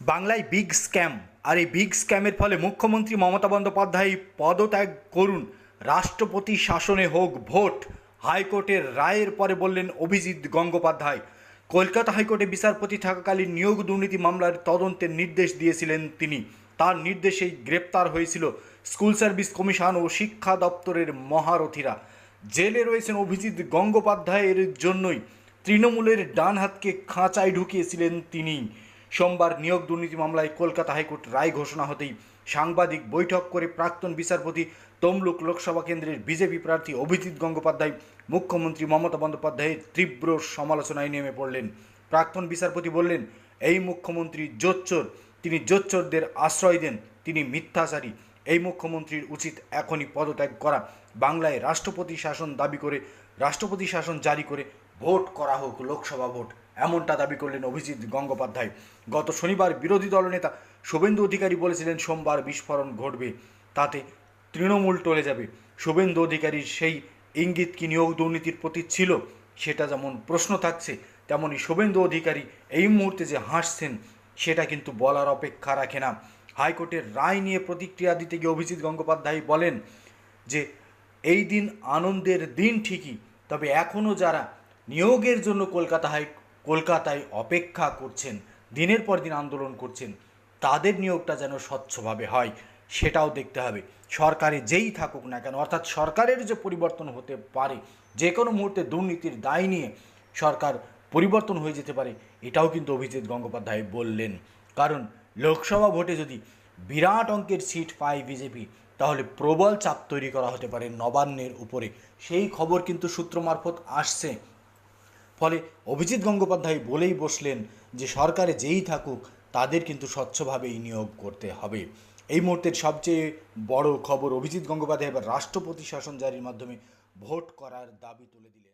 বাংলায় big scam আর এই big স্ক্যামের ফলে মুখ্যমন্ত্রী মমতা বন্দ্যোপাধ্যায় পদত্যাগ করুন। রাষ্ট্রপতি শাসনে হোক ভোট, হাইকোর্টের রায়ের পরে বললেন অভিজিৎ গঙ্গোপাধ্যায়। কলকাতা হাইকোর্টে বিচারপতি থাকাকালীন নিয়োগ দুর্নীতি মামলার তদন্তের নির্দেশ দিয়েছিলেন তিনি। তার নির্দেশেই গ্রেপ্তার হয়েছিল স্কুল সার্ভিস কমিশন ও শিক্ষা দপ্তরের মহারথীরা। জেলে রয়েছেন অভিজিৎ গঙ্গোপাধ্যায়ের জন্যই। তৃণমূলের ডান হাতকে খাঁচায় ঢুকিয়েছিলেন তিনি। সোমবার নিয়োগ দুর্নীতি মামলায় কলকাতা হাইকোর্ট রায় ঘোষণা হতেই সাংবাদিক বৈঠক করে প্রাক্তন বিচারপতি তমলুক লোকসভা কেন্দ্রের বিজেপি প্রার্থী অভিজিৎ গঙ্গোপাধ্যায়, মুখ্যমন্ত্রী মমতা বন্দ্যোপাধ্যায়ের তীব্র সমালোচনায় নেমে পড়লেন। প্রাক্তন বিচারপতি বললেন, এই মুখ্যমন্ত্রী জোচ্চোর, তিনি জোচ্চোরদের আশ্রয় দেন, তিনি মিথ্যাচারী। এই মুখ্যমন্ত্রীর উচিত এখনই পদত্যাগ করা। বাংলায় রাষ্ট্রপতি শাসন দাবি করে, রাষ্ট্রপতি শাসন জারি করে ভোট করা হোক, লোকসভা ভোট, এমনটা দাবি করলেন অভিজিৎ গঙ্গোপাধ্যায়। গত শনিবার বিরোধী দলনেতা শুভেন্দু অধিকারী বলেছিলেন, সোমবার বিস্ফোরণ ঘটবে, তাতে তৃণমূল টলে যাবে। শুভেন্দু অধিকারীর সেই ইঙ্গিত কি নিয়োগ দুর্নীতির প্রতি ছিল, সেটা যেমন প্রশ্ন থাকছে তেমনই শুভেন্দু অধিকারী এই মুহূর্তে যে হাসছেন, সেটা কিন্তু বলার অপেক্ষা রাখে না। হাইকোর্টের রায় নিয়ে প্রতিক্রিয়া দিতে গিয়ে অভিজিৎ গঙ্গোপাধ্যায় বলেন যে, এই দিন আনন্দের দিন ঠিকই, তবে এখনও যারা নিয়োগের জন্য কলকাতা হাই কলকাতায় অপেক্ষা করছেন, দিনের পর দিন আন্দোলন করছেন, তাদের নিয়োগটা যেন স্বচ্ছভাবে হয়, সেটাও দেখতে হবে। সরকারে যেই থাকুক না কেন, অর্থাৎ সরকারের যে পরিবর্তন হতে পারে, যে কোনো মুহূর্তে দুর্নীতির দায় নিয়ে সরকার পরিবর্তন হয়ে যেতে পারে, এটাও কিন্তু অভিজিৎ গঙ্গোপাধ্যায় বললেন। কারণ লোকসভা ভোটে যদি বিরাট অঙ্কের সিট পায় বিজেপি, তাহলে প্রবল চাপ তৈরি করা হতে পারে নবান্নের উপরে। সেই খবর কিন্তু সূত্র মারফত আসছে। ফলে অভিজিৎ গঙ্গোপাধ্যায় বলেই বসলেন যে সরকারে যেই থাকুক, তাদের কিন্তু স্বচ্ছভাবেই নিয়োগ করতে হবে। এই মুহূর্তের সবচেয়ে বড় খবর অভিজিৎ গঙ্গোপাধ্যায় এবার রাষ্ট্রপতি শাসন জারির মাধ্যমে ভোট করার দাবি তুলে দিলেন।